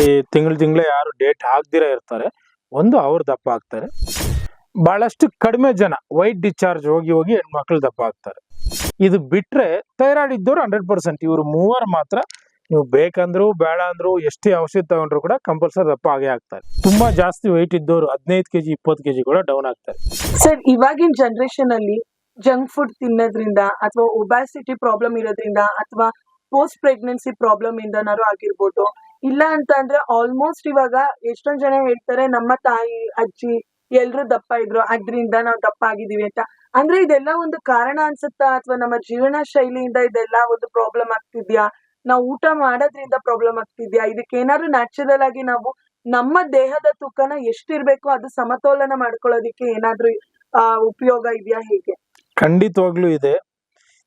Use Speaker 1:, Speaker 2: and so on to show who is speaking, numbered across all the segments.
Speaker 1: ಈ ತಿಂಗಳು ತಿಂಗಳೇ ಯಾರು ಡೇಟ್ ಹಾಕ್ದಿರ ಇರ್ತಾರೆ. ಒಂದು ಅವ್ರು ದಪ್ಪ ಆಗ್ತಾರೆ. ಬಹಳಷ್ಟು ಕಡಿಮೆ ಜನ ವೈಟ್ ಡಿಸ್ಚಾರ್ಜ್ ಹೋಗಿ ಹೋಗಿ ಹೆಣ್ಮಕ್ಳು ದಪ್ಪ ಆಗ್ತಾರೆ. ಇದು ಬಿಟ್ರೆ ಥೈರಾಯ್ಡ್ ಇದ್ದವ್ರು ಹಂಡ್ರೆಡ್ ಪರ್ಸೆಂಟ್ ಇವ್ರು ಮೂವರು ಮಾತ್ರ. ನೀವು ಬೇಕಂದ್ರು ಬೇಡ ಅಂದ್ರು ಎಷ್ಟೇ ಔಷಧಿ ತಗೊಂಡ್ರು ಕೂಡ ಕಂಪಲ್ಸರಿ ದಪ್ಪ ಆಗೇ ಆಗ್ತಾರೆ. ತುಂಬಾ ಜಾಸ್ತಿ ವೈಟ್ ಇದ್ದವರು ಹದಿನೈದು ಕೆಜಿ, ಇಪ್ಪತ್ತು ಕೆಜಿ ಕೂಡ ಡೌನ್ ಆಗ್ತಾರೆ.
Speaker 2: ಸರ್, ಇವಾಗಿನ ಜನರೇಷನ್ ಅಲ್ಲಿ ಜಂಕ್ ಫುಡ್ ತಿನ್ನೋದ್ರಿಂದ ಅಥವಾ ಒಬಾಸಿಟಿ ಪ್ರಾಬ್ಲಮ್ ಇರೋದ್ರಿಂದ ಅಥವಾ ಪೋಸ್ಟ್ ಪ್ರೆಗ್ನೆನ್ಸಿ ಪ್ರಾಬ್ಲಮ್ ಇಂದನಾರು ಆಗಿರ್ಬೋದು ಇಲ್ಲ ಅಂತ ಅಂದ್ರೆ ಆಲ್ಮೋಸ್ಟ್ ಇವಾಗ ಎಷ್ಟೊಂದ್ ಜನ ಹೇಳ್ತಾರೆ, ನಮ್ಮ ತಾಯಿ, ಅಜ್ಜಿ ಎಲ್ರು ದಪ್ಪ ಇದ್ರು, ಅದ್ರಿಂದ ನಾವು ದಪ್ಪ ಆಗಿದೀವಿ ಅಂತ. ಅಂದ್ರೆ ಇದೆಲ್ಲ ಒಂದು ಕಾರಣ ಅನ್ಸುತ್ತಾ? ಅಥವಾ ನಮ್ಮ ಜೀವನ ಶೈಲಿಯಿಂದ ಇದೆಲ್ಲ ಒಂದು ಪ್ರಾಬ್ಲಮ್ ಆಗ್ತಿದ್ಯಾ? ನಾವು ಊಟ ಮಾಡೋದ್ರಿಂದ ಪ್ರಾಬ್ಲಮ್ ಆಗ್ತಿದ್ಯಾ? ಇದಕ್ಕೆ ಏನಾದ್ರು ನ್ಯಾಚುರಲ್ ಆಗಿ ನಾವು ನಮ್ಮ ದೇಹದ ತೂಕನ ಎಷ್ಟಿರ್ಬೇಕು ಅದು ಸಮತೋಲನ ಮಾಡ್ಕೊಳ್ಳೋದಿಕ್ಕೆ ಏನಾದ್ರು ಉಪಯೋಗ ಇದೆಯಾ ಹೇಗೆ?
Speaker 1: ಖಂಡಿತವಾಗ್ಲೂ ಇದೆ.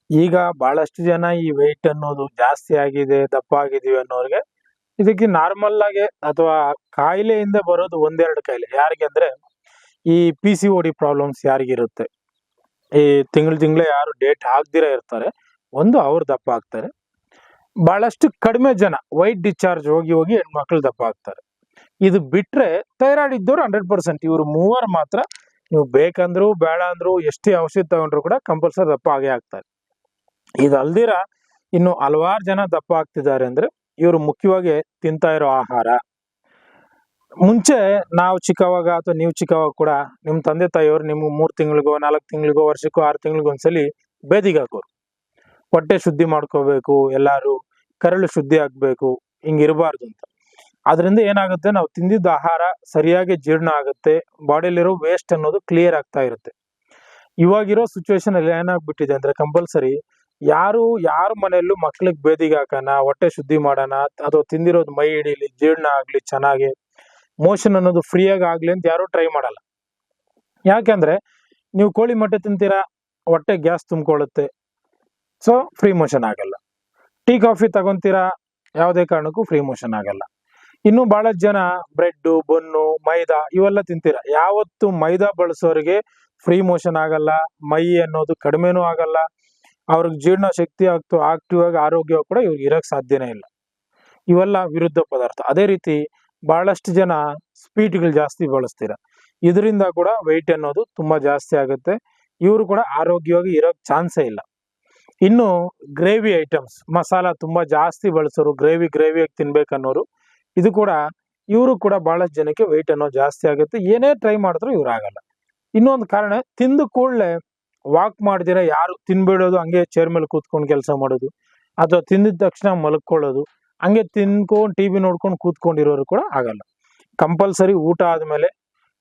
Speaker 1: ಈಗ ಬಹಳಷ್ಟು ಜನ ಈ ವೆಯ್ಟ್ ಅನ್ನೋದು ಜಾಸ್ತಿ ಆಗಿದೆ, ದಪ್ಪ ಆಗಿದೀವಿ ಅನ್ನೋರಿಗೆ ಇದಕ್ಕೆ ನಾರ್ಮಲ್ ಆಗಿ ಅಥವಾ ಕಾಯಿಲೆಯಿಂದ ಬರೋದು ಒಂದೆರಡು ಕಾಯಿಲೆ. ಯಾರಿಗೆ ಅಂದ್ರೆ ಈ P C O D problems ಯಾರಿಗಿರುತ್ತೆ? ಈ ತಿಂಗಳು ತಿಂಗಳೇ ಯಾರು ಡೇಟ್ ಹಾಕ್ದಿರ ಇರ್ತಾರೆ. ಒಂದು ಅವ್ರು ದಪ್ಪ ಆಗ್ತಾರೆ. ಬಹಳಷ್ಟು ಕಡಿಮೆ ಜನ ವೈಟ್ ಡಿಸ್ಚಾರ್ಜ್ ಹೋಗಿ ಹೋಗಿ ಹೆಣ್ಮಕ್ಳು ದಪ್ಪ ಆಗ್ತಾರೆ. ಇದು ಬಿಟ್ರೆ ಥೈರಾಯ್ಡ್ ಇದ್ದವ್ರು ಹಂಡ್ರೆಡ್ ಪರ್ಸೆಂಟ್ ಇವ್ರು ಮೂವರು ಮಾತ್ರ. ನೀವು ಬೇಕಂದ್ರು, ಬೇಡ ಅಂದ್ರು, ಎಷ್ಟೇ ಔಷಧಿ ತಗೊಂಡ್ರು ಕೂಡ ಕಂಪಲ್ಸರಿ ದಪ್ಪ ಆಗೇ ಆಗ್ತಾರೆ. ಇದು ಅಲ್ದಿರ ಇನ್ನು ಹಲವಾರು ಜನ ದಪ್ಪ ಆಗ್ತಿದ್ದಾರೆ ಅಂದ್ರೆ ಇವರು ಮುಖ್ಯವಾಗಿ ತಿಂತಾ ಇರೋ ಆಹಾರ. ಮುಂಚೆ ನಾವು ಚಿಕ್ಕವಾಗ ಅಥವಾ ನೀವು ಚಿಕ್ಕವಾಗ ಕೂಡ ನಿಮ್ಮ ತಂದೆ ತಾಯಿಯವರು ನಿಮ್ಗೆ ಮೂರು ತಿಂಗಳಿಗೋ, ನಾಲ್ಕು ತಿಂಗಳಿಗೋ, ವರ್ಷಕ್ಕೋ, ಆರು ತಿಂಗಳಿಗೋ ಒಂದ್ಸಲಿ ಬೇದಿಗೆ ಹಾಕೋರು. ಹೊಟ್ಟೆ ಶುದ್ಧಿ ಮಾಡ್ಕೋಬೇಕು, ಎಲ್ಲಾರು ಕರಳು ಶುದ್ಧಿ ಆಗ್ಬೇಕು ಹಿಂಗಿರಬಾರ್ದು ಅಂತ. ಅದರಿಂದ ಏನಾಗುತ್ತೆ, ನಾವು ತಿಂದಿದ್ದ ಆಹಾರ ಸರಿಯಾಗಿ ಜೀರ್ಣ ಆಗುತ್ತೆ, ಬಾಡಿಯಲ್ಲಿರೋ ವೇಸ್ಟ್ ಅನ್ನೋದು ಕ್ಲಿಯರ್ ಆಗ್ತಾ ಇರುತ್ತೆ. ಇವಾಗಿರೋ ಸಿಚುವೇಶನ್ ಅಲ್ಲಿ ಏನಾಗ್ಬಿಟ್ಟಿದೆ ಅಂದ್ರೆ ಕಂಪಲ್ಸರಿ ಯಾರು, ಯಾರ ಮನೆಯಲ್ಲೂ ಮಕ್ಳಿಗೆ ಬೇದಿಗೆ ಹಾಕೋಣ, ಹೊಟ್ಟೆ ಶುದ್ಧಿ ಮಾಡೋಣ, ಅಥವಾ ತಿಂದಿರೋದು ಮೈ ಹಿಡೀಲಿ, ಜೀರ್ಣ ಆಗ್ಲಿ, ಚೆನ್ನಾಗಿ, ಮೋಷನ್ ಅನ್ನೋದು ಫ್ರೀಯಾಗಿ ಆಗ್ಲಿ ಅಂತ ಯಾರು ಟ್ರೈ ಮಾಡಲ್ಲ. ಯಾಕೆಂದ್ರೆ ನೀವು ಕೋಳಿ ಮೊಟ್ಟೆ ತಿಂತೀರಾ, ಹೊಟ್ಟೆ ಗ್ಯಾಸ್ ತುಂಬಿಕೊಳ್ಳುತ್ತೆ. ಸೊ, ಫ್ರೀ ಮೋಷನ್ ಆಗಲ್ಲ. ಟೀ, ಕಾಫಿ ತಗೊಂತೀರಾ, ಯಾವುದೇ ಕಾರಣಕ್ಕೂ ಫ್ರೀ ಮೋಷನ್ ಆಗಲ್ಲ. ಇನ್ನು ಬಹಳ ಜನ ಬ್ರೆಡ್ ಬೊನ್ನು, ಮೈದಾ ಇವೆಲ್ಲ ತಿಂತೀರಾ. ಯಾವತ್ತು ಮೈದಾ ಬಳಸೋರಿಗೆ ಫ್ರೀ ಮೋಷನ್ ಆಗಲ್ಲ, ಮೈ ಅನ್ನೋದು ಕಡಿಮೆನೂ ಆಗಲ್ಲ. ಅವ್ರಿಗೆ ಜೀರ್ಣ ಶಕ್ತಿ ಆಗ್ತು ಆಕ್ಟಿವ್ ಆಗಿ ಆರೋಗ್ಯ ಕೂಡ ಇವ್ರಿಗೆ ಇರಕ್ ಸಾಧ್ಯನೇ ಇಲ್ಲ. ಇವೆಲ್ಲ ವಿರುದ್ಧ ಪದಾರ್ಥ. ಅದೇ ರೀತಿ ಬಹಳಷ್ಟು ಜನ ಸ್ವೀಟ್ಗಳು ಜಾಸ್ತಿ ಬಳಸ್ತೀರ. ಇದರಿಂದ ಕೂಡ ವೆಯ್ಟ್ ಅನ್ನೋದು ತುಂಬಾ ಜಾಸ್ತಿ ಆಗುತ್ತೆ. ಇವರು ಕೂಡ ಆರೋಗ್ಯವಾಗಿ ಇರೋಕ್ ಚಾನ್ಸೇ ಇಲ್ಲ. ಇನ್ನು ಗ್ರೇವಿ ಐಟಮ್ಸ್ ಮಸಾಲ ತುಂಬಾ ಜಾಸ್ತಿ ಬಳಸೋರು ಗ್ರೇವಿ ಗ್ರೇವಿಯಾಗಿ ತಿನ್ಬೇಕನ್ನೋರು, ಇದು ಕೂಡ ಇವರು ಕೂಡ ಬಹಳಷ್ಟು ಜನಕ್ಕೆ ವೆಯ್ಟ್ ಅನ್ನೋದು ಜಾಸ್ತಿ ಆಗುತ್ತೆ. ಏನೇ ಟ್ರೈ ಮಾಡಿದ್ರು ಇವ್ರು ಆಗಲ್ಲ. ಇನ್ನೊಂದು ಕಾರಣ, ತಿಂದು ಕೂಡಲೇ ವಾಕ್ ಮಾಡ್ದಿರ ಯಾರು ತಿನ್ಬಿಡೋದು, ಹಂಗೆ ಚೇರ್ ಮೇಲೆ ಕೂತ್ಕೊಂಡು ಕೆಲಸ ಮಾಡೋದು, ಅಥವಾ ತಿಂದಿದ ತಕ್ಷಣ ಮಲ್ಕೊಳ್ಳೋದು, ಹಂಗೆ ತಿನ್ಕೊಂಡು ಟಿ ವಿ ನೋಡ್ಕೊಂಡು ಕೂತ್ಕೊಂಡಿರೋರು ಕೂಡ ಆಗಲ್ಲ. ಕಂಪಲ್ಸರಿ ಊಟ ಆದ್ಮೇಲೆ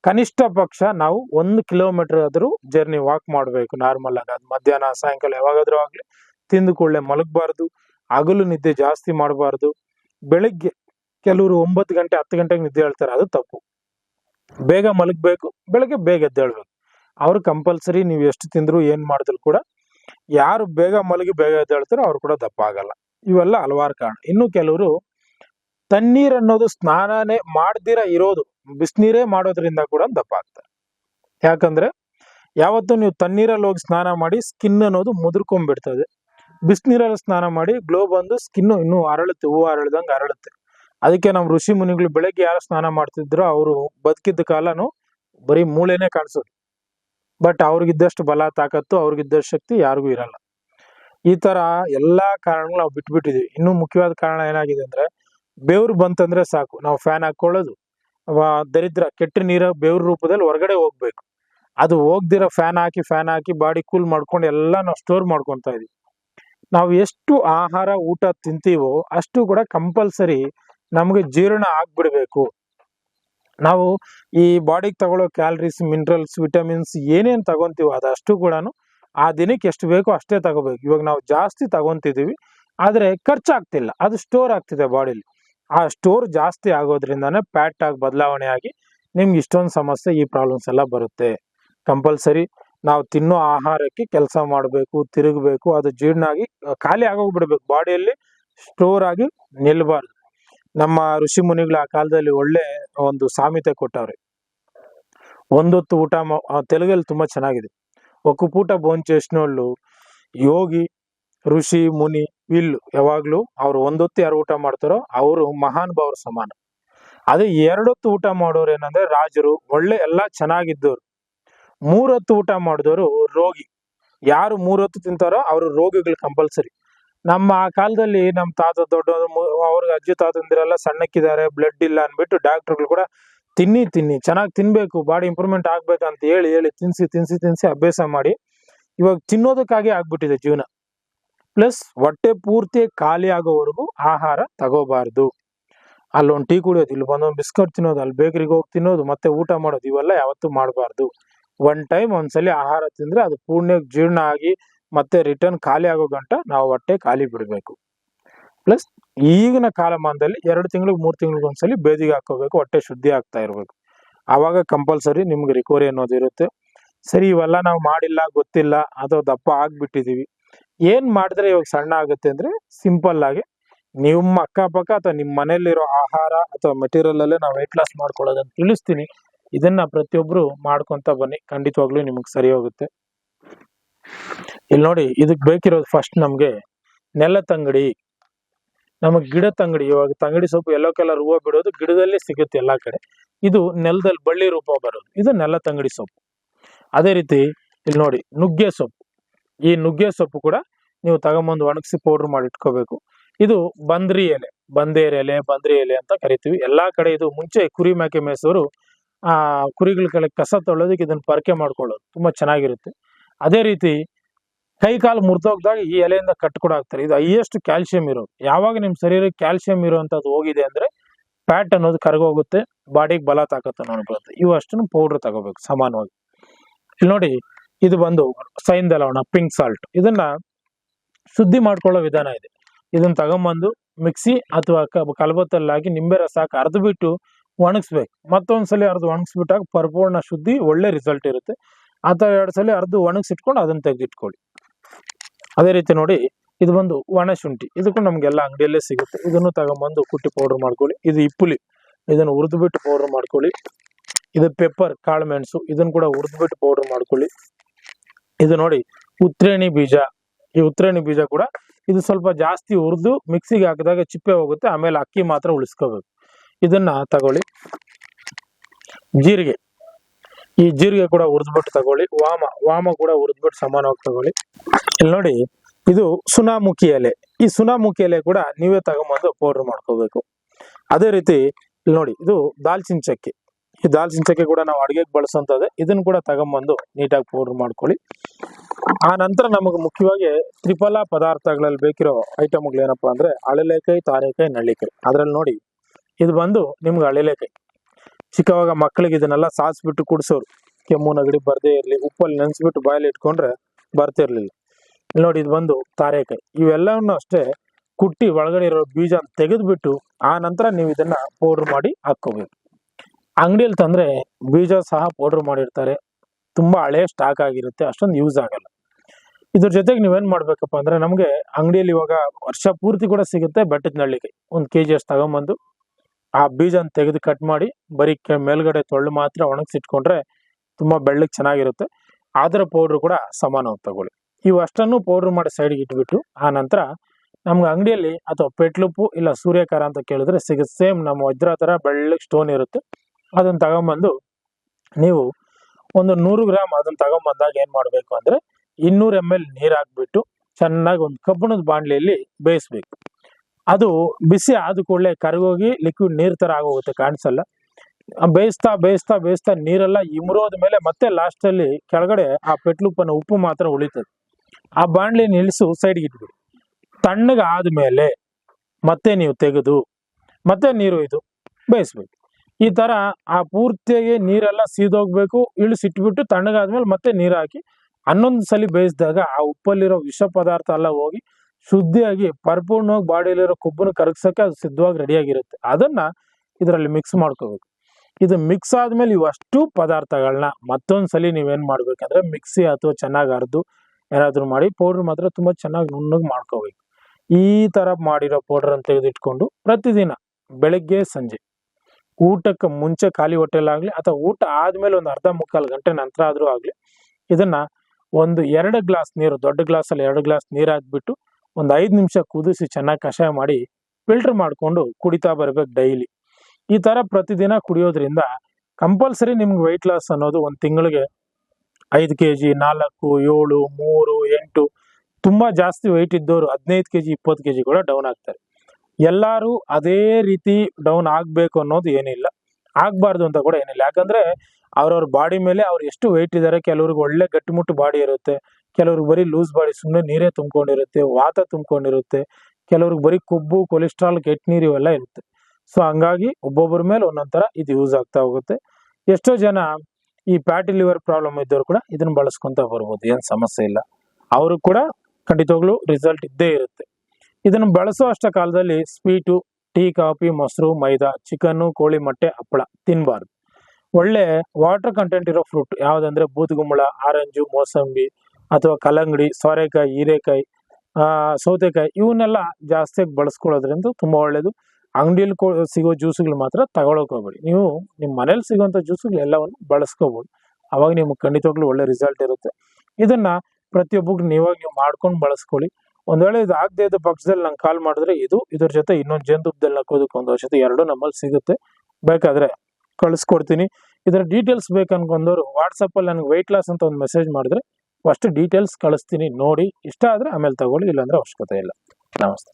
Speaker 1: ಕನಿಷ್ಠ ಪಕ್ಷ ನಾವು ಒಂದು ಕಿಲೋಮೀಟರ್ ಆದರೂ ಜರ್ನಿ ವಾಕ್ ಮಾಡಬೇಕು ನಾರ್ಮಲ್ ಆಗಿ. ಅದು ಮಧ್ಯಾಹ್ನ, ಸಾಯಂಕಾಲ ಯಾವಾಗಾದ್ರೂ ಆಗಲಿ, ತಿಂದು ಕೂಡಲೇ ಮಲಗಬಾರ್ದು, ಹಗಲು ನಿದ್ದೆ ಜಾಸ್ತಿ ಮಾಡಬಾರ್ದು, ಬೆಳಿಗ್ಗೆ ಕೆಲವರು ಒಂಬತ್ತು ಗಂಟೆ, ಹತ್ತು ಗಂಟೆಗೆ ನಿದ್ದೆ ಹೇಳ್ತಾರೆ, ಅದು ತಪ್ಪು. ಬೇಗ ಮಲಗಬೇಕು, ಬೆಳಗ್ಗೆ ಬೇಗ ಎದ್ದೇಳ್ಬೇಕು. ಅವ್ರು ಕಂಪಲ್ಸರಿ ನೀವು ಎಷ್ಟು ತಿಂದರೂ ಏನು ಮಾಡಿದ್ರು ಕೂಡ ಯಾರು ಬೇಗ ಮಲಗಿ ಬೇಗ ಎದ್ದೇಳ್ತಾರೋ ಅವ್ರು ಕೂಡ ದಪ್ಪ ಆಗಲ್ಲ. ಇವೆಲ್ಲ ಹಲವಾರು ಕಾರಣ. ಇನ್ನು ಕೆಲವರು ತಣ್ಣೀರ್ ಅನ್ನೋದು ಸ್ನಾನನೇ ಮಾಡ್ದಿರ ಇರೋದು, ಬಿಸಿನೀರೇ ಮಾಡೋದ್ರಿಂದ ಕೂಡ ದಪ್ಪ ಆಗ್ತಾರೆ. ಯಾಕಂದ್ರೆ ಯಾವತ್ತು ನೀವು ತಣ್ಣೀರಲ್ಲಿ ಹೋಗಿ ಸ್ನಾನ ಮಾಡಿ ಸ್ಕಿನ್ ಅನ್ನೋದು ಮುದುರ್ಕೊಂಡ್ಬಿಡ್ತದೆ. ಬಿಸಿನೀರಲ್ಲಿ ಸ್ನಾನ ಮಾಡಿ ಗ್ಲೋ ಬಂದು ಸ್ಕಿನ್ ಇನ್ನೂ ಅರಳುತ್ತೆ, ಹೂವು ಅರಳ್ದಂಗೆ ಅರಳುತ್ತೆ. ಅದಕ್ಕೆ ನಮ್ಮ ಋಷಿ ಮುನಿಗಳು ಬೆಳಗ್ಗೆ ಯಾರು ಸ್ನಾನ ಮಾಡ್ತಿದ್ರು, ಅವರು ಬದುಕಿದ್ದ ಕಾಲನು ಬರೀ ಮೂಳೆನೇ ಕಾಣಿಸೋದು. ಬಟ್ ಅವ್ರಿಗಿದ್ದಷ್ಟು ಬಲ, ತಾಕತ್ತು, ಅವ್ರಿಗಿದ್ದಷ್ಟು ಶಕ್ತಿ ಯಾರಿಗೂ ಇರಲ್ಲ. ಈ ತರ ಎಲ್ಲಾ ಕಾರಣಗಳು ನಾವು ಬಿಟ್ಬಿಟ್ಟಿದೀವಿ. ಇನ್ನೂ ಮುಖ್ಯವಾದ ಕಾರಣ ಏನಾಗಿದೆ ಅಂದ್ರೆ, ಬೆವ್ರು ಬಂತಂದ್ರೆ ಸಾಕು. ನಾವು ಫ್ಯಾನ್ ಹಾಕೊಳ್ಳೋದು ದರಿದ್ರ, ಕೆಟ್ಟ ನೀರ ಬೆವ್ರ ರೂಪದಲ್ಲಿ ಹೊರಗಡೆ ಹೋಗ್ಬೇಕು. ಅದು ಹೋಗ್ದಿರೋ ಫ್ಯಾನ್ ಹಾಕಿ ಫ್ಯಾನ್ ಹಾಕಿ ಬಾಡಿ ಕೂಲ್ ಮಾಡ್ಕೊಂಡು ಎಲ್ಲ ನಾವು ಸ್ಟೋರ್ ಮಾಡ್ಕೊತಾ ಇದೀವಿ. ನಾವು ಎಷ್ಟು ಆಹಾರ, ಊಟ ತಿಂತೀವೋ ಅಷ್ಟು ಕೂಡ ಕಂಪಲ್ಸರಿ ನಮಗೆ ಜೀರ್ಣ ಆಗ್ಬಿಡ್ಬೇಕು. ನಾವು ಈ ಬಾಡಿಗೆ ತಗೊಳ್ಳೋ ಕ್ಯಾಲರೀಸ್ ಮಿನರಲ್ಸ್ ವಿಟಮಿನ್ಸ್ ಏನೇನು ತಗೊಂತೀವೋ ಅದಷ್ಟು ಕೂಡ ಆ ದಿನಕ್ಕೆ ಎಷ್ಟು ಬೇಕೋ ಅಷ್ಟೇ ತಗೋಬೇಕು. ಇವಾಗ ನಾವು ಜಾಸ್ತಿ ತಗೊಂತಿದೀವಿ ಆದರೆ ಖರ್ಚಾಗ್ತಿಲ್ಲ. ಅದು ಸ್ಟೋರ್ ಆಗ್ತಿದೆ ಬಾಡಿಲಿ ಆ ಸ್ಟೋರ್ ಜಾಸ್ತಿ ಆಗೋದ್ರಿಂದನೇ ಪ್ಯಾಟ್ ಆಗಿ ಬದಲಾವಣೆ ಆಗಿ ನಿಮ್ಗೆ ಇಷ್ಟೊಂದು ಸಮಸ್ಯೆ ಈ ಪ್ರಾಬ್ಲಮ್ಸ್ ಎಲ್ಲ ಬರುತ್ತೆ. ಕಂಪಲ್ಸರಿ ನಾವು ತಿನ್ನೋ ಆಹಾರಕ್ಕೆ ಕೆಲಸ ಮಾಡಬೇಕು, ತಿರುಗಬೇಕು, ಅದು ಜೀರ್ಣ ಆಗಿ ಖಾಲಿ ಆಗೋಗ್ಬಿಡ್ಬೇಕು. ಬಾಡಿಯಲ್ಲಿ ಸ್ಟೋರ್ ಆಗಿ ನಿಲ್ಬಾರ್ದು. ನಮ್ಮ ಋಷಿ ಮುನಿಗಳು ಆ ಕಾಲದಲ್ಲಿ ಒಳ್ಳೆ ಒಂದು ಸಾಮ್ಯತೆ ಕೊಟ್ಟವ್ರೆ. ಒಂದೊತ್ತು ಊಟ ತೆಲುಗಲ್ಲಿ ತುಂಬಾ ಚೆನ್ನಾಗಿದೆ. ಒಕ್ಕುಪೂಟ ಭೋಂಚೇಷ್ಣೋళ్ళు ಯೋಗಿ, ಋಷಿ, ಮುನಿ ವಿಲ್ಲು ಯಾವಾಗ್ಲೂ ಅವ್ರು ಒಂದೊತ್ತು ಯಾರು ಊಟ ಮಾಡ್ತಾರೋ ಅವರು ಮಹಾನ್ ಭಾವರು ಸಮಾನ. ಅದೇ ಎರಡೊತ್ತು ಊಟ ಮಾಡೋರು ಏನಂದ್ರೆ ರಾಜರು, ಒಳ್ಳೆ ಎಲ್ಲ ಚೆನ್ನಾಗಿದ್ದವ್ರು ಮೂರೊತ್ತು ಊಟ ಮಾಡಿದವರು ರೋಗಿ. ಯಾರು ಮೂರೊತ್ತು ತಿಂತಾರೋ ಅವರು ರೋಗಿಗಳು ಕಂಪಲ್ಸರಿ ನಮ್ಮ ಆ ಕಾಲದಲ್ಲಿ ನಮ್ಮ ತಾತ ದೊಡ್ಡ ಅವ್ರಿಗೆ ಅಜ್ಜಿ ತಾತಂದಿರೆಲ್ಲ ಸಣ್ಣಕ್ಕಿದ್ದಾರೆ ಬ್ಲಡ್ ಇಲ್ಲ ಅಂದ್ಬಿಟ್ಟು ಡಾಕ್ಟರ್ಗಳು ಕೂಡ ತಿನ್ನಿ ತಿನ್ನಿ, ಚೆನ್ನಾಗಿ ತಿನ್ಬೇಕು, ಬಾಡಿ ಇಂಪ್ರೂವ್ಮೆಂಟ್ ಆಗ್ಬೇಕು ಅಂತ ಹೇಳಿ ಹೇಳಿ ತಿನ್ಸಿ ತಿನ್ಸಿ ತಿನ್ಸಿ ಅಭ್ಯಾಸ ಮಾಡಿ ಇವಾಗ ತಿನ್ನೋದಕ್ಕಾಗಿ ಆಗ್ಬಿಟ್ಟಿದೆ ಜೀವನ. ಪ್ಲಸ್ ಹೊಟ್ಟೆ ಪೂರ್ತಿ ಖಾಲಿ ಆಗೋವರೆಗೂ ಆಹಾರ ತಗೋಬಾರ್ದು. ಅಲ್ಲೊಂದು ಟೀ ಕುಡಿಯೋದು, ಇಲ್ಲಿ ಬಂದೊಂದು ಬಿಸ್ಕಟ್ ತಿನ್ನೋದು, ಅಲ್ಲಿ ಬೇಕರಿಗೆ ಹೋಗಿ ತಿನ್ನೋದು, ಮತ್ತೆ ಊಟ ಮಾಡೋದು, ಇವೆಲ್ಲ ಯಾವತ್ತೂ ಮಾಡಬಾರ್ದು. ಒನ್ ಟೈಮ್ ಒಂದ್ಸಲಿ ಆಹಾರ ತಿಂದ್ರೆ ಅದು ಪೂರ್ಣ ಜೀರ್ಣ ಆಗಿ ಮತ್ತೆ ರಿಟರ್ನ್ ಖಾಲಿ ಆಗೋ ಗಂಟ ನಾವು ಹೊಟ್ಟೆ ಖಾಲಿ ಬಿಡಬೇಕು. ಪ್ಲಸ್ ಈಗಿನ ಕಾಲಮಾನದಲ್ಲಿ ಎರಡು ತಿಂಗಳಿಗೆ, ಮೂರು ತಿಂಗಳಿಗೆ ಒಂದ್ಸಲಿ ಬೇದಿಗೆ ಹಾಕೋಬೇಕು ಹೊಟ್ಟೆ ಶುದ್ಧಿ ಆಗ್ತಾ ಇರಬೇಕು. ಆವಾಗ ಕಂಪಲ್ಸರಿ ನಿಮ್ಗೆ ರಿಕವರಿ ಅನ್ನೋದು ಇರುತ್ತೆ. ಸರಿ, ಇವೆಲ್ಲ ನಾವು ಮಾಡಿಲ್ಲ, ಗೊತ್ತಿಲ್ಲ, ಅಥವಾ ದಪ್ಪ ಆಗ್ಬಿಟ್ಟಿದೀವಿ. ಏನ್ ಮಾಡಿದ್ರೆ ಇವಾಗ ಸಣ್ಣ ಆಗುತ್ತೆ ಅಂದ್ರೆ ಸಿಂಪಲ್ ಆಗಿ ನಿಮ್ಮ ಅಕ್ಕಪಕ್ಕ ಅಥವಾ ನಿಮ್ಮ ಮನೆಯಲ್ಲಿರೋ ಆಹಾರ ಅಥವಾ ಮೆಟೀರಿಯಲ್ ಅಲ್ಲೇ ನಾವು ವೆಯ್ಟ್ ಲಾಸ್ ಮಾಡ್ಕೊಳ್ಳೋದನ್ನ ತಿಳಿಸ್ತೀನಿ. ಇದನ್ನ ಪ್ರತಿಯೊಬ್ರು ಮಾಡ್ಕೊಂತ ಬನ್ನಿ. ಖಂಡಿತವಾಗ್ಲೂ ನಿಮಗೆ ಸರಿ ಹೋಗುತ್ತೆ. ಇಲ್ಲಿ ನೋಡಿ ಇದಕ್ಕೆ ಬೇಕಿರೋದು ಫಸ್ಟ್ ನಮಗೆ ನೆಲ ತಂಗಡಿ. ನಮಗೆ ಗಿಡ ತಂಗಡಿ, ಇವಾಗ ತಂಗಡಿ ಸೊಪ್ಪು ಎಲ್ಲೋ ಕಲರ್ ಹೂವು ಬಿಡೋದು ಗಿಡದಲ್ಲಿ ಸಿಗುತ್ತೆ ಎಲ್ಲಾ ಕಡೆ. ಇದು ನೆಲದಲ್ಲಿ ಬಳ್ಳಿ ರೂಪ ಬರೋದು. ಇದು ನೆಲ ತಂಗಡಿ ಸೊಪ್ಪು. ಅದೇ ರೀತಿ ಇಲ್ಲಿ ನೋಡಿ, ನುಗ್ಗೆ ಸೊಪ್ಪು. ಈ ನುಗ್ಗೆ ಸೊಪ್ಪು ಕೂಡ ನೀವು ತಗೊಂಬಂದು ಒಣಗಿಸಿ ಪೌಡರ್ ಮಾಡಿ ಇಟ್ಕೋಬೇಕು. ಇದು ಬಂದ್ರಿ ಎಲೆ, ಬಂದೇರ್ ಎಲೆ, ಬಂದ್ರಿ ಎಲೆ ಅಂತ ಕರಿತೀವಿ. ಎಲ್ಲಾ ಕಡೆ ಇದು ಮುಂಚೆ ಕುರಿ ಮೇಕೆ ಮೇಸೋರು ಆ ಕುರಿಗಳ ಕೆಳಗೆ ಕಸ ತೊಳೋದಕ್ಕೆ ಇದನ್ನ ಪರಕೆ ಮಾಡ್ಕೊಳ್ಳೋದು. ತುಂಬಾ ಚೆನ್ನಾಗಿರುತ್ತೆ. ಅದೇ ರೀತಿ ಕೈ ಕಾಲು ಮುರಿದೋಗ್ದಾಗ ಈ ಎಲೆಯಿಂದ ಕಟ್ ಕೊಡಾಕ್ತಾರೆ ಇದು ಹೈಯೆಸ್ಟ್ ಕ್ಯಾಲ್ಸಿಯಂ ಇರೋದು. ಯಾವಾಗ ನಿಮ್ಮ ಶರೀರಕ್ಕೆ ಕ್ಯಾಲ್ಸಿಯಂ ಇರುವಂತದ್ದು ಹೋಗಿದೆ ಅಂದ್ರೆ ಫ್ಯಾಟ್ ಅನ್ನೋದು ಕರಗೋಗುತ್ತೆ ಬಾಡಿಗೆ ಬಲ ತಾಕತ್ತು ಇವಷ್ಟನ್ನು ಇವು ಅಷ್ಟನ್ನು ಪೌಡರ್ ತಗೋಬೇಕು ಸಮಾನವಾಗಿ. ಇಲ್ಲಿ ನೋಡಿ, ಇದು ಬಂದು ಸೈನ್ ದಲವಣ ಪಿಂಕ್ ಸಾಲ್ಟ್ ಇದನ್ನ ಶುದ್ಧಿ ಮಾಡ್ಕೊಳ್ಳೋ ವಿಧಾನ ಇದೆ. ಇದನ್ನ ತಗೊಂಬಂದು ಮಿಕ್ಸಿ ಅಥವಾ ಕ- ಕಲಬತ್ತಲ್ಲಿ ಹಾಕಿ ನಿಂಬೆ ರಸ ಹಾಕಿ ಅರ್ದು ಬಿಟ್ಟು ಒಣಗಿಸ್ಬೇಕು. ಮತ್ತೊಂದ್ಸಲಿ ಅರ್ದು ಒಣಗಿಸ್ಬಿಟ್ಟಾಗ ಪರಿಪೂರ್ಣ ಶುದ್ಧಿ ಒಳ್ಳೆ ರಿಸಲ್ಟ್ ಇರುತ್ತೆ. ಆ ಥರ ಎರಡು ಸಲ ಅರ್ದು ಒಣಗಿಸಿಟ್ಕೊಂಡು ಅದನ್ನ ತೆಗೆದಿಟ್ಕೊಳ್ಳಿ. ಅದೇ ರೀತಿ ನೋಡಿ, ಇದು ಬಂದು ಒಣ ಶುಂಠಿ. ಇದಕ್ಕೂ ನಮಗೆಲ್ಲ ಅಂಗಡಿಯಲ್ಲೇ ಸಿಗುತ್ತೆ. ಇದನ್ನು ತಗೊಂಬಂದು ಕುಟ್ಟಿ ಪೌಡರ್ ಮಾಡ್ಕೊಳ್ಳಿ. ಇದು ಇಪ್ಪುಲಿ. ಇದನ್ನು ಹುರಿದು ಬಿಟ್ಟು ಪೌಡರ್ ಮಾಡ್ಕೊಳ್ಳಿ. ಇದು ಪೆಪ್ಪರ್ ಕಾಳು ಮೆಣಸು ಇದನ್ನು ಕೂಡ ಹುರಿದು ಬಿಟ್ಟು ಪೌಡರ್ ಮಾಡ್ಕೊಳ್ಳಿ. ಇದು ನೋಡಿ ಉತ್ರೇಣಿ ಬೀಜ. ಈ ಉತ್ರೇಣಿ ಬೀಜ ಕೂಡ ಇದು ಸ್ವಲ್ಪ ಜಾಸ್ತಿ ಹುರಿದು ಮಿಕ್ಸಿಗೆ ಹಾಕಿದಾಗ ಚಿಪ್ಪೆ ಹೋಗುತ್ತೆ. ಆಮೇಲೆ ಅಕ್ಕಿ ಮಾತ್ರ ಉಳಿಸ್ಕೋಬೇಕು. ಇದನ್ನ ತಗೊಳ್ಳಿ. ಜೀರಿಗೆ. ಈ ಜೀರಿಗೆ ಕೂಡ ಹುರಿದ್ಬಿಟ್ಟು ತಗೊಳ್ಳಿ. ವಾಮ ವಾಮ ಕೂಡ ಹುರಿದ್ಬಿಟ್ಟು ಸಮಾನವಾಗಿ ತಗೊಳ್ಳಿ. ಇಲ್ಲಿ ನೋಡಿ, ಇದು ಸುನಾಮುಖಿ ಎಲೆ. ಈ ಸುನಾಮುಖಿ ಎಲೆ ಕೂಡ ನೀವೇ ತಗೊಂಬಂದು ಪೌಡರ್ ಮಾಡ್ಕೋಬೇಕು. ಅದೇ ರೀತಿ ಇಲ್ಲಿ ನೋಡಿ, ಇದು ದಾಲ್ಚಿನ್ ಚಕ್ಕೆ. ಈ ದಾಲ್ಚಿನ್ ಚಕ್ಕೆ ಕೂಡ ನಾವು ಅಡುಗೆಗೆ ಬಳಸೋಂಥದ್ದೇ. ಇದನ್ನು ಕೂಡ ತಗೊಂಬಂದು ನೀಟಾಗಿ ಪೌಡರ್ ಮಾಡ್ಕೊಳ್ಳಿ. ಆ ನಂತರ ನಮಗೆ ಮುಖ್ಯವಾಗಿ ತ್ರಿಫಲ ಪದಾರ್ಥಗಳಲ್ಲಿ ಬೇಕಿರೋ ಐಟಮ್ಗಳು ಏನಪ್ಪಾ ಅಂದ್ರೆ ಅಳಲೆಕಾಯಿ ತಾರೆಕಾಯಿ ನಳ್ಳಿಕಾಯಿ. ಅದರಲ್ಲಿ ನೋಡಿ, ಇದು ಬಂದು ನಿಮ್ಗೆ ಅಳಲೆಕಾಯಿ. ಚಿಕ್ಕವಾಗ ಮಕ್ಕಳಿಗೆ ಇದನ್ನೆಲ್ಲ ಸಾಸ್ಬಿಟ್ಟು ಕುಡಿಸೋರು. ಕೆಮ್ಮು ನಗಡಿ ಬರದೇ ಇರಲಿ, ಉಪ್ಪಲ್ಲಿ ನೆನೆಸ್ಬಿಟ್ಟು ಬಾಯಲ್ಲಿ ಇಟ್ಕೊಂಡ್ರೆ ಬರ್ತಿರ್ಲಿಲ್ಲ. ನೋಡಿ ಇದು ಬಂದು ತಾರೆಕಾಯಿ. ಇವೆಲ್ಲವನ್ನು ಅಷ್ಟೇ ಕುಟ್ಟಿ ಒಳಗಡೆ ಇರೋ ಬೀಜ ತೆಗೆದುಬಿಟ್ಟು ಆ ನಂತರ ನೀವು ಇದನ್ನ ಪೌಡ್ರ್ ಮಾಡಿ ಹಾಕ್ಕೋಬೇಕು ಅಂಗಡಿಯಲ್ಲಿ ತಂದ್ರೆ ಬೀಜ ಸಹ ಪೌಡ್ರ್ ಮಾಡಿರ್ತಾರೆ. ತುಂಬಾ ಹಳೆ ಸ್ಟಾಕ್ ಆಗಿರುತ್ತೆ, ಅಷ್ಟೊಂದು ಯೂಸ್ ಆಗಲ್ಲ. ಇದ್ರ ಜೊತೆಗೆ ನೀವೇನ್ ಮಾಡ್ಬೇಕಪ್ಪ ಅಂದ್ರೆ ನಮ್ಗೆ ಅಂಗಡಿಯಲ್ಲಿ ಇವಾಗ ವರ್ಷ ಪೂರ್ತಿ ಕೂಡ ಸಿಗುತ್ತೆ, ಬೆಟ್ಟದ ನಳ್ಳಿಕಾಯಿ ಕೆ ಜಿ ಅಷ್ಟು ತಗೊಂಬಂದು ಆ ಬೀಜನ ತೆಗೆದು ಕಟ್ ಮಾಡಿ ಬರೀ ಮೇಲ್ಗಡೆ ತೊಳ್ಳು ಮಾತ್ರ ಒಣಗಿಸಿಟ್ಕೊಂಡ್ರೆ ತುಂಬಾ ಬೆಳ್ಳಗೆ ಚೆನ್ನಾಗಿರುತ್ತೆ. ಅದರ ಪೌಡ್ರು ಕೂಡ ಸಮಾನವಾಗಿ ತಗೊಳ್ಳಿ. ಇವು ಅಷ್ಟನ್ನು ಪೌಡ್ರ್ ಮಾಡಿ ಸೈಡ್ಗೆ ಇಟ್ಬಿಟ್ಟು ಆ ನಂತರ ನಮ್ಗೆ ಅಂಗಡಿಯಲ್ಲಿ ಅಥವಾ ಪೆಟ್ಲುಪ್ಪು ಇಲ್ಲ ಸೂರ್ಯಕಾರ ಅಂತ ಕೇಳಿದ್ರೆ ಸಿಗ ಸೇಮ್ ನಮ್ಮ ವಜ್ರ ತರ ಬೆಳ್ಳಗೆ ಸ್ಟೋನ್ ಇರುತ್ತೆ. ಅದನ್ನ ತಗೊಂಬಂದು ನೀವು ಒಂದು ನೂರು ಗ್ರಾಮ್ ಅದನ್ನ ತಗೊಂಬಂದಾಗ ಏನ್ ಮಾಡ್ಬೇಕು ಅಂದ್ರೆ ಇನ್ನೂರು ಎಂ ಎಲ್ ನೀರ್ ಹಾಕ್ಬಿಟ್ಟು ಚೆನ್ನಾಗಿ ಒಂದು ಕಬ್ಬಿಣದ ಬಾಣಲೆಯಲ್ಲಿ ಬೇಯಿಸ್ಬೇಕು. ಅದು ಬಿಸಿ ಆದ ಕೂಡಲೇ ಕರಗೋಗಿ ಲಿಕ್ವಿಡ್ ನೀರ್ ತರ ಆಗೋಗುತ್ತೆ, ಕಾಣಿಸಲ್ಲ. ಬೇಯಿಸ್ತಾ ಬೇಯಿಸ್ತಾ ಬೇಯಿಸ್ತಾ ನೀರೆಲ್ಲ ಇಮ್ರೋದ ಮೇಲೆ ಮತ್ತೆ ಲಾಸ್ಟ್ ಅಲ್ಲಿ ಕೆಳಗಡೆ ಆ ಪೆಟ್ಲುಪ್ಪನ ಉಪ್ಪು ಮಾತ್ರ ಉಳಿತದೆ. ಆ ಬಾಣಲಿ ನಿಲ್ಲಿಸು ಸೈಡ್ಗೆ ಇಟ್ಬಿಡಿ. ತಣ್ಣಗೆ ಆದ್ಮೇಲೆ ಮತ್ತೆ ನೀವು ತೆಗೆದು, ಮತ್ತೆ ನೀರು ಇದು ಬೇಯಿಸ್ಬೇಕು. ಈ ತರ ಆ ಪೂರ್ತಿಯಾಗಿ ನೀರೆಲ್ಲ ಸೀದೋಗ್ಬೇಕು, ಇಳಿಸಿಟ್ಬಿಟ್ಟು ತಣ್ಣಗಾದ್ಮೇಲೆ ಮತ್ತೆ ನೀರು ಹಾಕಿ ಹನ್ನೊಂದು ಸಲ ಬೇಯಿಸಿದಾಗ ಆ ಉಪ್ಪಲ್ಲಿರೋ ವಿಷ ಪದಾರ್ಥ ಎಲ್ಲ ಹೋಗಿ ಶುದ್ಧಿಯಾಗಿ ಪರಿಪೂರ್ಣವಾಗಿ ಬಾಡಿಯಲ್ಲಿರೋ ಕೊಬ್ಬನ್ನು ಕರಗಿಸೋಕೆ ಅದು ಸಿದ್ಧವಾಗಿ ರೆಡಿಯಾಗಿರುತ್ತೆ. ಅದನ್ನ ಇದರಲ್ಲಿ ಮಿಕ್ಸ್ ಮಾಡ್ಕೋಬೇಕು. ಇದು ಮಿಕ್ಸ್ ಆದಮೇಲೆ ಇವಷ್ಟು ಪದಾರ್ಥಗಳನ್ನ ಮತ್ತೊಂದು ಸಲ ನೀವೇನ್ ಮಾಡ್ಬೇಕಂದ್ರೆ ಮಿಕ್ಸಿ ಅಥವಾ ಚೆನ್ನಾಗಿ ಅರ್ದು ಏನಾದರೂ ಮಾಡಿ ಪೌಡ್ರ್ ಮಾತ್ರ ತುಂಬಾ ಚೆನ್ನಾಗಿ ನುಣ್ಣಗೆ ಮಾಡ್ಕೋಬೇಕು. ಈ ತರ ಮಾಡಿರೋ ಪೌಡರ್ ಅಂತ ತೆಗೆದಿಟ್ಕೊಂಡು ಪ್ರತಿದಿನ ಬೆಳಗ್ಗೆ, ಸಂಜೆ, ಊಟಕ್ಕೆ ಮುಂಚೆ ಖಾಲಿ ಹೊಟ್ಟೆಲಾಗ್ಲಿ ಅಥವಾ ಊಟ ಆದಮೇಲೆ ಒಂದು ಅರ್ಧ ಮುಕ್ಕಾಲು ಗಂಟೆ ನಂತರ ಆದರೂ ಆಗಲಿ, ಇದನ್ನ ಒಂದು ಎರಡು ಗ್ಲಾಸ್ ನೀರು, ದೊಡ್ಡ ಗ್ಲಾಸಲ್ಲಿ ಎರಡು ಗ್ಲಾಸ್ ನೀರು ಹಾಕ್ಬಿಟ್ಟು ಒಂದು ಐದು ನಿಮಿಷ ಕುದಿಸಿ ಚೆನ್ನಾಗಿ ಕಷಾಯ ಮಾಡಿ ಫಿಲ್ಟರ್ ಮಾಡಿಕೊಂಡು ಕುಡಿತಾ ಬರ್ಬೇಕು ಡೈಲಿ ಈ ಥರ ಪ್ರತಿದಿನ ಕುಡಿಯೋದ್ರಿಂದ ಕಂಪಲ್ಸರಿ ನಿಮ್ಗೆ ವೆಯ್ಟ್ ಲಾಸ್ ಅನ್ನೋದು ಒಂದು ತಿಂಗಳಿಗೆ ಐದು ಕೆ ಜಿ ನಾಲ್ಕು, ಏಳು, ಮೂರು, ಎಂಟು ತುಂಬ ಜಾಸ್ತಿ ವೆಯ್ಟ್ ಇದ್ದವರು ಹದಿನೈದು ಕೆ ಜಿ ಇಪ್ಪತ್ತು ಕೆ ಜಿ ಕೂಡ ಡೌನ್ ಆಗ್ತಾರೆ. ಎಲ್ಲರೂ ಅದೇ ರೀತಿ ಡೌನ್ ಆಗಬೇಕು ಅನ್ನೋದು ಏನಿಲ್ಲ. ಆಗಬಾರ್ದು ಅಂತ ಕೂಡ ಏನಿಲ್ಲ. ಯಾಕಂದರೆ ಅವ್ರವ್ರ ಬಾಡಿ ಮೇಲೆ ಅವ್ರು ಎಷ್ಟು ವೆಯ್ಟ್ ಇದ್ದಾರೆ ಕೆಲವ್ರಿಗೆ ಒಳ್ಳೆ ಗಟ್ಟಿಮುಟ್ಟು ಬಾಡಿ ಇರುತ್ತೆ. ಕೆಲವ್ರಿಗೆ ಬರೀ ಲೂಸ್ ಬಾಡಿ ಸುಮ್ಮನೆ ನೀರೇ ತುಂಬ್ಕೊಂಡಿರುತ್ತೆ, ವಾತ ತುಂಬ್ಕೊಂಡಿರುತ್ತೆ, ಕೆಲವ್ರಿಗೆ ಬರೀ ಕೊಬ್ಬು ಕೊಲೆಸ್ಟ್ರಾಲ್ ಕೆಟ್ಟ ನೀರು ಇವೆಲ್ಲ ಇರುತ್ತೆ. ಸೊ ಹಂಗಾಗಿ ಒಬ್ಬೊಬ್ಬರ ಮೇಲೆ ಒಂದೊಂದು ಇದು ಯೂಸ್ ಆಗ್ತಾ ಹೋಗುತ್ತೆ. ಎಷ್ಟೋ ಜನ ಈ ಫ್ಯಾಟಿ ಲಿವರ್ ಪ್ರಾಬ್ಲಮ್ ಇದ್ದವರು ಕೂಡ ಇದನ್ನ ಬಳಸ್ಕೊಂತ ಬರ್ಬೋದು, ಏನು ಸಮಸ್ಯೆ ಇಲ್ಲ. ಅವರು ಕೂಡ ಖಂಡಿತವಾಗ್ಲೂ ರಿಸಲ್ಟ್ ಇದ್ದೇ ಇರುತ್ತೆ. ಇದನ್ನು ಬಳಸೋ ಅಷ್ಟ ಕಾಲದಲ್ಲಿ ಸ್ವೀಟು ಟೀ, ಕಾಫಿ, ಮೊಸರು, ಮೈದಾ ಚಿಕನ್ನು ಕೋಳಿ, ಮೊಟ್ಟೆ, ಹಪ್ಪಳ ತಿನ್ನಬಾರ್ದು ಒಳ್ಳೆ ವಾಟರ್ ಕಂಟೆಂಟ್ ಇರೋ ಫ್ರೂಟ್ ಯಾವುದಂದ್ರೆ ಬೂದುಗುಂಬಳ, ಆರೆಂಜು, ಮೋಸಂಬಿ ಅಥವಾ ಕಲ್ಲಂಗಡಿ, ಸೋರೆಕಾಯಿ, ಹೀರೆಕಾಯಿ ಸೌತೆಕಾಯಿ, ಇವನ್ನೆಲ್ಲ ಜಾಸ್ತಿಯಾಗಿ ಬಳಸ್ಕೊಳ್ಳೋದ್ರಿಂದ ತುಂಬ ಒಳ್ಳೇದು. ಅಂಗಡಿಯಲ್ಲಿ ಸಿಗೋ ಜ್ಯೂಸ್ಗಳು ಮಾತ್ರ ತಗೊಳಕ್ ಹೋಗ್ಬೇಡಿ. ನೀವು ನಿಮ್ಮ ಮನೇಲಿ ಸಿಗುವಂಥ ಜ್ಯೂಸ್ಗಳು ಎಲ್ಲವನ್ನು ಬಳಸ್ಕೋಬಹುದು ಅವಾಗ ನಿಮ್ಗೆ ಖಂಡಿತವಾಗ್ಲೂ ಒಳ್ಳೆ ರಿಸಲ್ಟ್ ಇರುತ್ತೆ. ಇದನ್ನ ಪ್ರತಿಯೊಬ್ಬರು ನೀವಾಗ ನೀವು ಮಾಡ್ಕೊಂಡು ಬಳಸ್ಕೊಳ್ಳಿ. ಒಂದ್ ವೇಳೆ ಇದು ಆಗದೆ ಇದ್ದ ಪಕ್ಷದಲ್ಲಿ ನಂಗೆ ಕಾಲ್ ಮಾಡಿದ್ರೆ ಇದು ಇದ್ರ ಜೊತೆ ಇನ್ನೊಂದು ಜೇನುತುಪ್ಪದಲ್ಲಿ ಹಾಕೋದಕ್ಕೆ ಒಂದು ಔಷಧಿ ಎರಡು ನಮ್ಮಲ್ಲಿ ಸಿಗುತ್ತೆ. ಬೇಕಾದ್ರೆ ಕಳಿಸ್ಕೊಡ್ತೀನಿ. ಇದರ ಡೀಟೇಲ್ಸ್ ಬೇಕನ್ಕೊಂಡವ್ರು ವಾಟ್ಸಪ್ಪಲ್ಲಿ ನನಗೆ ವೆಯ್ಟ್ ಲಾಸ್ ಅಂತ ಒಂದು ಮೆಸೇಜ್ ಮಾಡಿದ್ರೆ ಫಸ್ಟ್ ಡೀಟೇಲ್ಸ್ ಕಳಿಸ್ತೀನಿ ನೋಡಿ. ಇಷ್ಟ ಆದರೆ ಆಮೇಲೆ ತಗೊಳ್ಳಿ ಇಲ್ಲಾಂದರೆ ಅವಶ್ಯಕತೆ ಇಲ್ಲ. ನಮಸ್ತೆ.